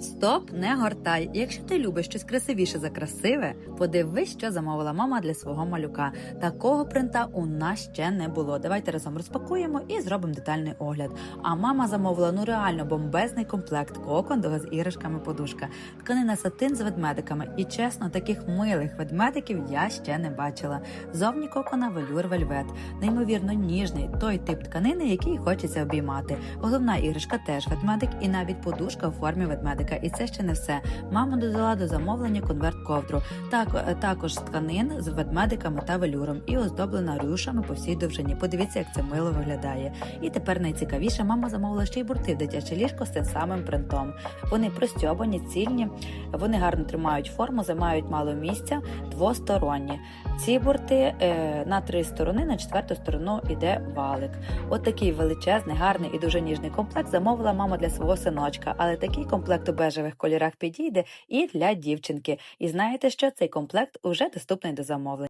Стоп, не гортай. Якщо ти любиш щось красивіше за красиве, подивись, що замовила мама для свого малюка. Такого принта у нас ще не було. Давайте разом розпакуємо і зробимо детальний огляд. А мама замовила ну реально бомбезний комплект кокон з іграшками подушка, тканина сатин з ведмедиками. І чесно, таких милих ведмедиків я ще не бачила. Зовні кокона велюр вельвет, неймовірно ніжний, той тип тканини, який хочеться обіймати. Головна іграшка теж ведмедик, і навіть подушка у формі ведмедика. І це ще не все. Мама додала до замовлення конверт ковдру. Так, е, також тканин з ведмедиками та велюром і оздоблена рюшами по всій довжині. Подивіться, як це мило виглядає. І тепер найцікавіше, мама замовила ще й бурти в дитяче ліжко з тим самим принтом. Вони простьобані, цільні, вони гарно тримають форму, займають мало місця, двосторонні. Ці борти е, на три сторони, на четверту сторону йде валик. От такий величезний, гарний і дуже ніжний комплект замовила мама для свого синочка, але такий комплект у бежевих кольорах підійде і для дівчинки. І знаєте що? Цей комплект уже доступний до замовлення.